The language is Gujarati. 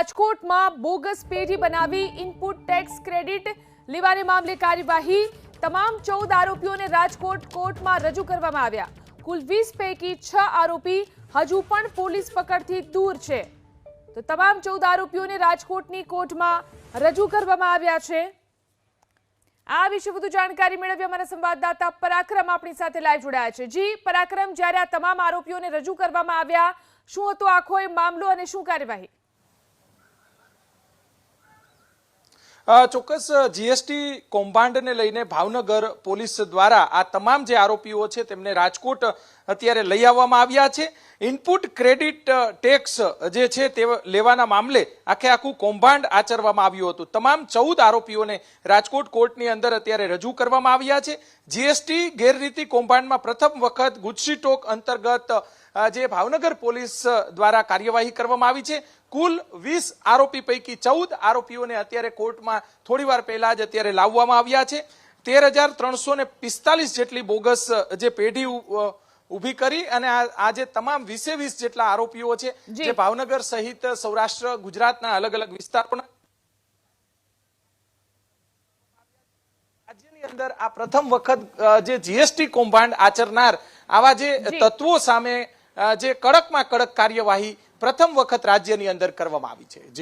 રાજકોટમાં બોગસ પેઢી બનાવી ઇનપુટ ટેક્સ ક્રેડિટ લેવાને મામલે કાર્યવાહી. તમામ ચૌદ આરોપીઓને રાજકોટ કોર્ટમાં રજૂ કરવામાં આવ્યા. કુલ વીસ પૈકી છ આરોપી હજુ પણ પોલીસ પકડથી દૂર છે. તો તમામ ચૌદ આરોપીઓને રાજકોટની કોર્ટમાં રજૂ કરવામાં આવ્યા છે. આ વિશે વધુ જાણકારી મેળવી અમારા સંવાદદાતા પરાક્રમ આપણી સાથે લાઈવ જોડાયા છે. જી, પરાક્રમ, જ્યારે આ તમામ આરોપીઓને રજૂ કરવામાં આવ્યા, શું હતો આખો એ મામલો અને શું કાર્યવાહી? ચોક્કસ જીએસટી કૌભાંડને લઈને ભાવનગર પોલીસ દ્વારા આ તમામ જે આરોપીઓ છે તેમને રાજકોટ અત્યારે લઈ આવવામાં આવ્યા છે. ઇનપુટ ક્રેડિટ ટેક્સ જે છે તે લેવાના મામલે આખે આખું કૌભાંડ આચરવામાં આવ્યું હતું. તમામ ચૌદ આરોપીઓને રાજકોટ કોર્ટની અંદર અત્યારે રજૂ કરવામાં આવ્યા છે. જીએસટી ગેરરીતિ કૌભાંડમાં પ્રથમ વખત ગુજસી ટોક અંતર્ગત જે ભાવનગર પોલીસ દ્વારા કાર્યવાહી કરવામાં આવી છે કુલ વીસ આરોપી પૈકી ચૌદ આરોપીઓને અત્યારે કોર્ટમાં થોડી વાર પહેલા જ અત્યારે લાવવામાં આવ્યા છે. તેર હજાર ત્રણસો ને પિસ્તાલીસ જેટલી બોગસ જે પેઢી ઊભી કરી અને આ આ તમામ વીસે વીસ જેટલા આરોપીઓ છે જે. ભાવનગર સહિત સૌરાષ્ટ્ર ગુજરાતના અલગ અલગ વિસ્તારોના રાજ્યની અંદર આ પ્રથમ વખત જે જીએસટી કૌભાંડ આચરનાર આવા જે. તત્વો સામે જે કડકમાં કડક કાર્યવાહી પ્રથમ વખત રાજ્યની અંદર કરવામાં આવી છે.